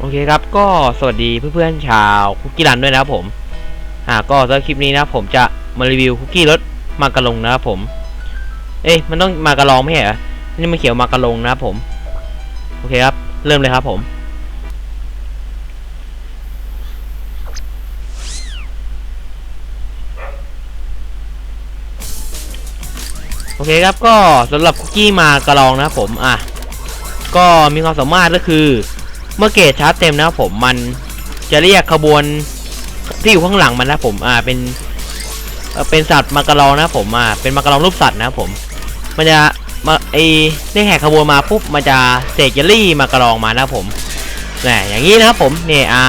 โอเคครับ ก็สวัสดีเพื่อนๆชาวคุกกี้รันด้วยนะครับผมอ่าก็สำหรับคลิปนี้นะผมจะมารีวิวคุกกี้รสมากะลงนะครับผม เอ้ยมันต้องมากะลองไม่ใช่เหรอนี่มันเขียวมากะลงนะครับผมโอเคครับ เริ่มเลยครับผมโอเคครับก็สำหรับคุกกี้มากะลองนะครับผมอะก็มีความสามารถก็คือ เมื่อเกจชาร์จเต็มนะครับผมมันจะเรียกขบวนที่อยู่ข้างหลังมันนะผมอ่าเป็นเป็นสัตว์มากรองนะผมอ่าเป็นมากรองรูปสัตว์นะผม มันจะมาไอเรียกแหกขบวนมาปุ๊บมันจะเสกเจลลี่มากรองมานะผมนี่อย่างนี้นะครับผมเนี่ยอ่า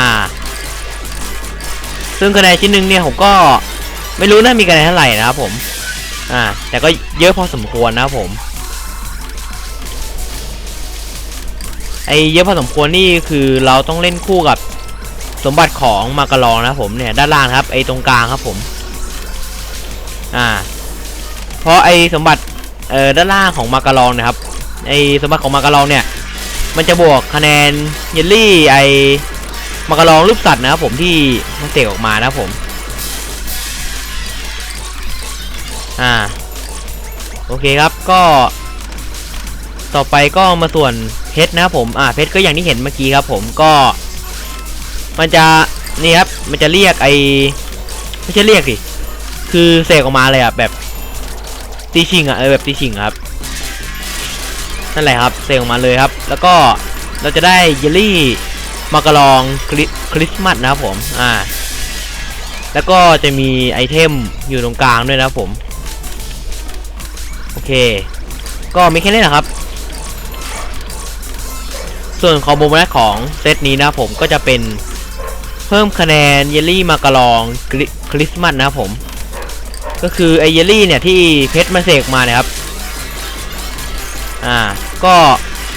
ซึ่งคะแนนชิ้นหนึ่งเนี่ยผมก็ไม่รู้นะมีคะแนนเท่าไหร่นะครับผม อ่า แต่ก็เยอะพอสมควรนะครับผม ไอเยอะพอสมควรนี่คือเราต้องเล่นคู่กับสมบัติของมากะลองนะผมเนี่ยด้านล่างครับไอตรงกลางครับผมอ่าเพราะไอสมบัติเอ่อด้านล่างของมากะลองนะครับไอสมบัติของมากะลองเนี่ยมันจะบวกคะแนนเยลลี่ไอมากะลองรูปสัตว์นะครับผมที่มันเสกออกมานะผมอ่าโอเคครับก็ ต่อไปก็มาส่วนเพชรนะครับผม อ่า เพชรก็อย่างที่เห็นเมื่อกี้ครับผมก็ มันจะนี่ครับ มันจะเรียกไอไม่ใช่เรียกสิคือเสกออกมาเลยอะแบบตีชิงอะเออแบบตีชิงครับ นั่นแหละครับเสกออกมาเลยครับ แล้วก็เราจะได้เยลลี่มากระลองคริคริสต์มาสนะครับผม อ่า แล้วก็จะมีไอเทมอยู่ตรงกลางด้วยนะครับผม โอเค ก็มีแค่นี้นะครับ ส่วนคอมโบแรกของเซตนี้นะผมก็จะเป็นเพิ่มคะแนนเยลลี่มากระลองคริสต์มาสนะครับผม ก็คือไอเยลลี่เนี่ยที่เพชรมาเสกมาเนี่ยครับ อ่า ก็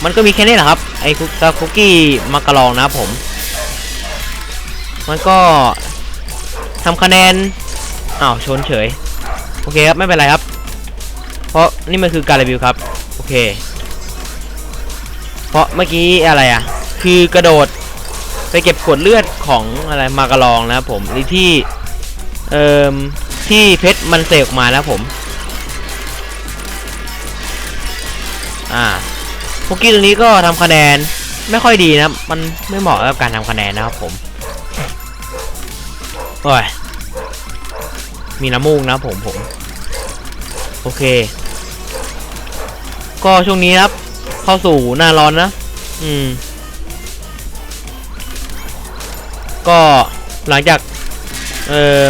มันก็มีแค่นี้แหละครับ ไอคุกคุกกี้มากระลองนะครับผม มันก็ทำคะแนนอ้าวชนเฉย โอเคครับ ไม่เป็นไรครับ เพราะนี่มันคือการรีวิวครับ โอเค เพราะเมื่อกี้อะไรอะ คือกระโดดไปเก็บขวดเลือดของอะไรมากระลองนะครับผมหรือที่เอ่อที่เพชรมันเสกออกมานะครับผม อ่าพวกกี้ตัวนี้ก็ทำคะแนนไม่ค่อยดีนะมันไม่เหมาะกับการทำคะแนนนะครับผมโอ้ยมีน้ำมูกนะผมผม โอเค ก็ช่วงนี้ครับ เข้าสู่หน้าร้อนนะ อืม ก็หลังจาก เอ่อ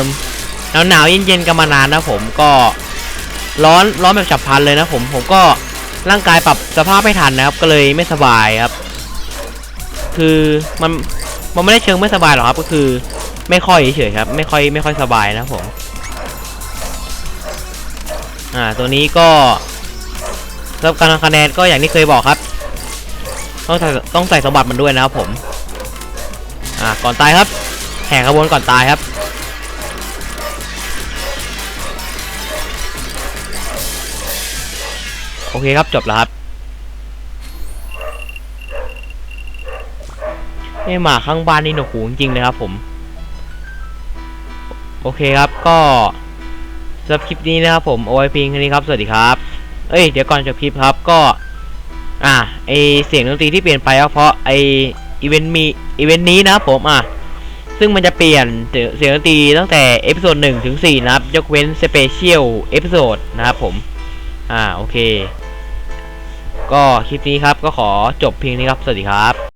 หนาวหนาวๆเย็นๆกันมานานนะผมก็ร้อนร้อนแบบฉับพลันเลยนะผมผมก็ร่างกายปรับสภาพไม่ทันนะครับ ก็เลยไม่สบายครับ คือมันมันไม่ได้เชิงไม่สบายหรอกครับ ก็คือ ไม่ค่อยเฉยๆครับ ไม่ค่อยไม่ค่อยสบายนะผม อ่าตัวนี้ก็ สำหรับการทำคะแนนก็อย่างที่เคยบอกครับ ต้องใส่ต้องใส่สมบัติมันด้วยนะครับผม อ่าก่อนตายครับ แห่ขบวนก่อนตายครับ โอเคครับจบแล้วครับนี่หมาข้างบ้านนี่หนวกหูจริงๆเลยครับผม โอเคครับก็สำหรับคลิปนี้นะครับผมเอไว้เพีงแค่นี้ครับ สวัสดีครับ เอ้ยเดี๋ยวก่อนจะคลิปครับก็ อ่าไอเสียงดนตรีที่เปลี่ยนไปเพราะไออีเวนต์มีอีเวนต์นี้นะผมอะซึ่งมันจะเปลี่ยนเสียงดนตรีตั้งแต่เอพิโซดหนึ่งถึงสี่นะครับ ยกเว้นสเปเชียลเอพิโซดนะครับผม อ่าโอเค ก็คลิปนี้ครับก็ขอจบเพียงนี้ครับ สวัสดีครับ